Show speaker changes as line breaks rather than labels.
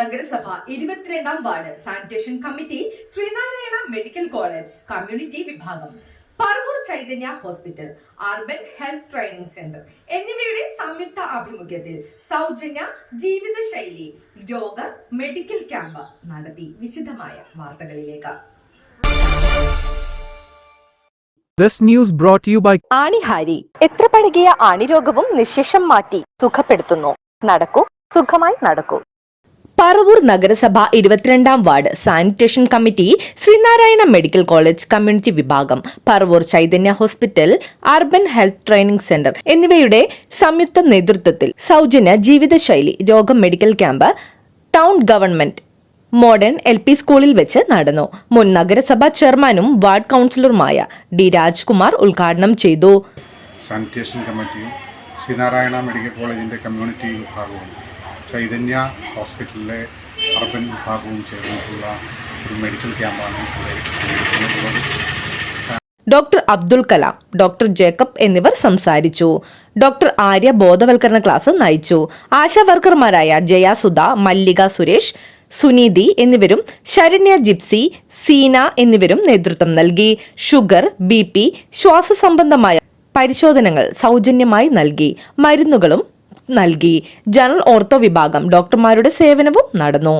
നഗരസഭ ഇരുപത്തിരണ്ടാം ward sanitation committee Sreenarayana medical college community വിഭാഗം. Paravur Chaitanya hospital urban health training centre എന്നിവയുടെ സംയുക്ത ആഭിമുഖ്യത്തിൽ സൗജന്യ ജീവിതശൈലി രോഗ മെഡിക്കൽ ക്യാമ്പ് നടത്തി വിശദമായ വാർത്തകളിലേക്ക്.
This news brought to you by
ആണിഹാരി എത്ര പഴകിയ ആണിരോഗവും നിശേഷം മാറ്റി സുഖപ്പെടുത്തുന്നു. നടക്കൂ സുഖമായി നടക്കൂ.
പറവൂർ നഗരസഭ ഇരുപത്തിരണ്ടാം ward sanitation committee Sreenarayana medical college community വിഭാഗം Paravur Chaitanya hospital urban health training centre എന്നിവയുടെ സംയുക്ത നേതൃത്വത്തിൽ സൗജന്യ ജീവിതശൈലി രോഗം medical camp town government modern L P സ്കൂളിൽ വെച്ച് നടന്നു. മുൻ നഗരസഭാ ചെയർമാനും വാർഡ് കൗൺസിലറുമായ ഡി രാജ്കുമാർ ഉദ്ഘാടനം ചെയ്തു.
സാനിറ്റേഷൻ കമ്മിറ്റിയും ശ്രീനാരായണ മെഡിക്കൽ കോളേജിന്റെ കമ്മ്യൂണിറ്റി വിഭാഗവും ചൈതന്യ ഹോസ്പിറ്റലിലെ അർബൻ വിഭാഗവും ചേർന്നിട്ടുള്ള ഒരു മെഡിക്കൽ ക്യാമ്പാണ്.
Doctor Abdul Kalam doctor Jacob എന്നിവർ സംസാരിച്ചു. ഡോക്ടർ ആര്യ ബോധവൽക്കരണ ക്ലാസ് നയിച്ചു. ആശാ വർക്കർമാരായ ജയാസുധ മല്ലിക സുരേഷ് സുനീതി എന്നിവരും ശരണ്യ ജിപ്സി സീന എന്നിവരും നേതൃത്വം നൽകി. ഷുഗർ ബി പി ശ്വാസസംബന്ധമായ പരിശോധനകൾ സൗജന്യമായി നൽകി. മരുന്നുകളും നൽകി. ജനറൽ ഓർത്തോ വിഭാഗം ഡോക്ടർമാരുടെ സേവനവും നടന്നു.